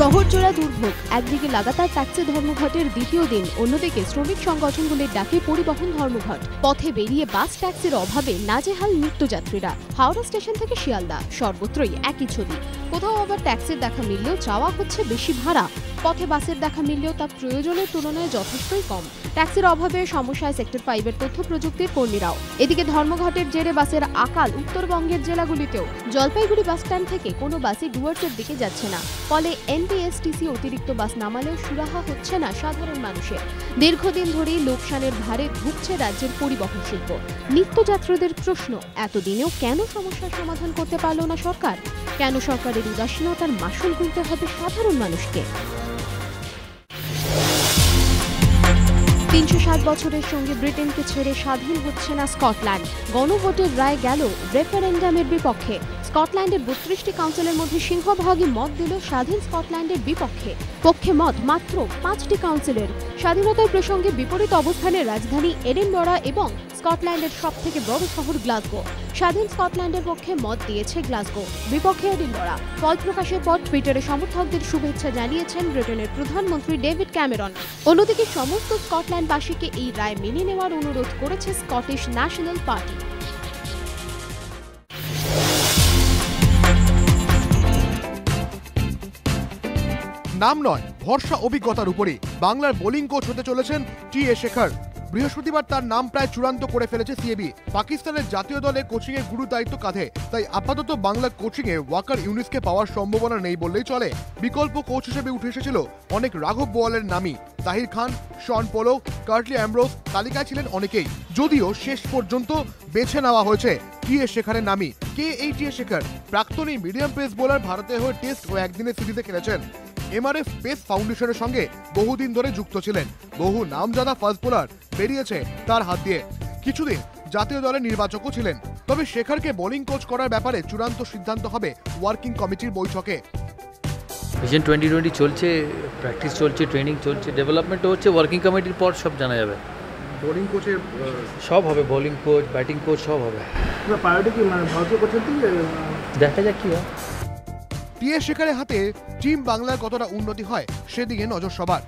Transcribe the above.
শহর জোড়া দুর্ভোগ। একদিকে লাগাতার ট্যাক্সি ধর্মঘটের দ্বিতীয় দিন, অন্যদিকে শ্রমিক সংগঠনগুলির ডাকে পরিবহন ধর্মঘট। পথে বেরিয়ে বাস ট্যাক্সির অভাবে নাজেহাল নিত্যযাত্রীরা। হাওড়া স্টেশন থেকে শিয়ালদা, সর্বত্রই একই ছবি। কোথাও আবার ট্যাক্সির দেখা মিললেও চাওয়া হচ্ছে বেশি ভাড়া। পথে বাসের দেখা মিললেও তা প্রয়োজনের তুলনায় যথেষ্টই কম। ট্যাক্সির অভাবে সমস্যায় সেক্টর ফাইভের তথ্য প্রযুক্তির কর্মীরাও। এদিকে ধর্মঘটের জেরে বাসের আকাল উত্তরবঙ্গের জেলাগুলিতেও। জলপাইগুড়ি বাস স্ট্যান্ড থেকে কোনো বাসই ডুয়ার্সের দিকে যাচ্ছে না। ফলে এনটিএসটিসি অতিরিক্ত বাস নামালেও সুরাহা হচ্ছে না সাধারণ মানুষের। দীর্ঘদিন ধরেই লোকসানের ভারে ভুগছে রাজ্যের পরিবহন শিল্প। নিত্যযাত্রীদের প্রশ্ন, এতদিনেও কেন সমস্যার সমাধান করতে পারল না সরকার? কেন সরকারের উদাসীনতার মাসুল গুনতে হবে সাধারণ মানুষকে? তিনশো ষাট বছরের সঙ্গে ব্রিটেনকে ছেড়ে স্বাধীন হচ্ছে না স্কটল্যান্ড। গণভোটের রায় গেল রেফারেন্ডামের বিপক্ষে। স্কটল্যান্ডের বত্রিশটি কাউন্সিলের মধ্যে সিংহভাগই মত দিল স্বাধীন স্কটল্যান্ডের বিপক্ষে। পক্ষে মত মাত্র পাঁচটি কাউন্সিলের। স্বাধীনতার প্রসঙ্গে বিপরীত অবস্থানে রাজধানী এডেনবরা এবং স্কটল্যান্ডের সব থেকে বড় শহর গ্লাসগো। স্বাধীন স্কটল্যান্ডের পক্ষে মত দিয়েছে গ্লাসগো। বিপক্ষে এডিনবরা ফল প্রকাশের পর টুইটারে সমর্থকদের শুভেচ্ছা জানিয়েছেন ব্রিটেনের প্রধানমন্ত্রী ডেভিড ক্যামেরন। অন্যদিকে সমস্ত স্কটল্যান্ডবাসীকে এই রায় মেনে নেওয়ার অনুরোধ করেছে স্কটিশ ন্যাশনাল পার্টি। নাম নয়, ভরসা অভিজ্ঞতার উপরে বাংলার বোলিং কোচ হতে চলেছেন টি এ শেখর। বৃহস্পতিবার তার নাম প্রায় চূড়ান্ত করে ফেলেছে সিএবি। পাকিস্তানের জাতীয় দলে কোচিং এর গুরু দায়িত্ব কাঁধে, তাই আপাতত বাংলা কোচিং এ ওয়াকার ইউনিসকে পাওয়ার সম্ভাবনা নেই বললেই চলে। বিকল্প কোচ হিসেবে উঠে এসেছিল অনেক রাঘব বোয়ালের নামই। Tahir Khan, Shaun Pollock Curtly Ambrose তালিকায় ছিলেন অনেকেই। যদিও শেষ পর্যন্ত বেছে নেওয়া হয়েছে টি এ শেখারের নামই। কে এই টি এ শেখার? প্রাক্তনী মিডিয়াম পেস বোলার ভারতের হয়ে টেস্ট ও একদিনের সিরিজে খেলেছেন। এমআরএফ পেস ফাউন্ডেশনের সঙ্গে বহুদিন ধরে যুক্ত ছিলেন। বহু নামজাদা ফাস্ট বোলার বেরিয়েছে তার হাত দিয়ে। কিছুদিন জাতীয় দলের নির্বাচকও ছিলেন তবে শেখারকে বোলিং কোচ করার ব্যাপারে চূড়ান্ত সিদ্ধান্ত হবে ওয়ার্কিং কমিটির বৈঠকে। ভিশন টোয়েন্টি টোয়েন্টি চলছে প্র্যাকটিস চলছে ট্রেনিং চলছে ডেভেলপমেন্টও হচ্ছে ওয়ার্কিং কমিটির পর সব জানা যাবে। বোলিং কোচের সব হবে বোলিং কোচ ব্যাটিং কোচ সব হবে। প্রায়োরিটি কি মানে ভারতীয় কোচের দিকে দেখা যাক কী হয়। টি এ শেখারের হাতে টিম বাংলার কতটা উন্নতি হয় সেদিকে নজর সবার।